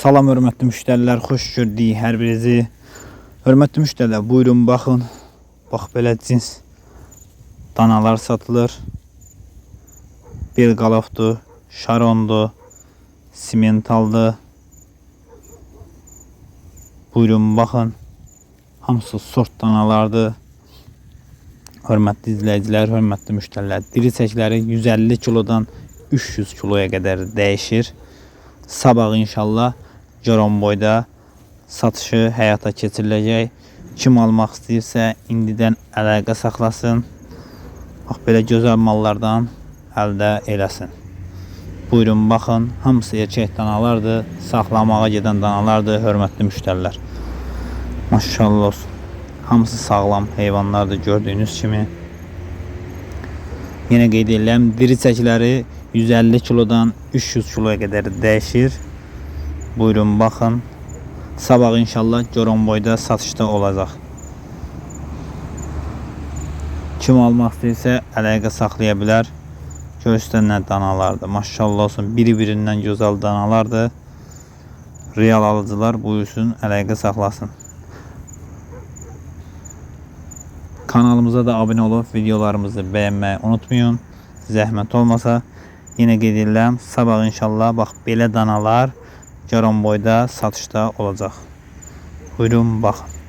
Salam hörmətli müştərilər, xoş gördük hər birinizi. Hörmətli müştərilər, buyurun baxın. Bax belə cins danalar satılır. Belqalovdur, Şarondur, Simentaldır. Buyurun baxın. Hamısı sort danalardır. Hörmətli izləyicilər, hörmətli müştərilər, diri çəkləri 150 kilodan 300 kiloya qədər dəyişir. Sabah inşallah Coromboyda satışı həyata keçiriləcək. Kim almaq istəyirsə indidən əlaqə saxlasın. Bax belə gözəl mallardan əldə eləsin. Buyurun baxın, hamısı erkək danalardır, saxlamağa gedən danalardır, hörmətli müştərilər. Maşallah olsun. Hamısı sağlam heyvanlardır gördüyünüz kimi. Yenə qeyd edirəm, diri çəkiləri 150 kilodan 300 kiloya qədər dəyişir. Buyurun baxın. Sabah inşallah Goronboyda satışda olacaq. Kim almaq istəyirsə əlaqə saxlaya bilər. Göstərən danalardır. Maşallah olsun. Biri-birindən gözəl danalardır. Real alıcılar buyursun, əlaqə saxlasın. Kanalımıza da abone olup videolarımızı beğenmeyi unutmayın. Zəhmət olmasa yine qeyd. Sabah inşallah bax belə danalar Caronboyda satışda olacaq. Buyurun baxın.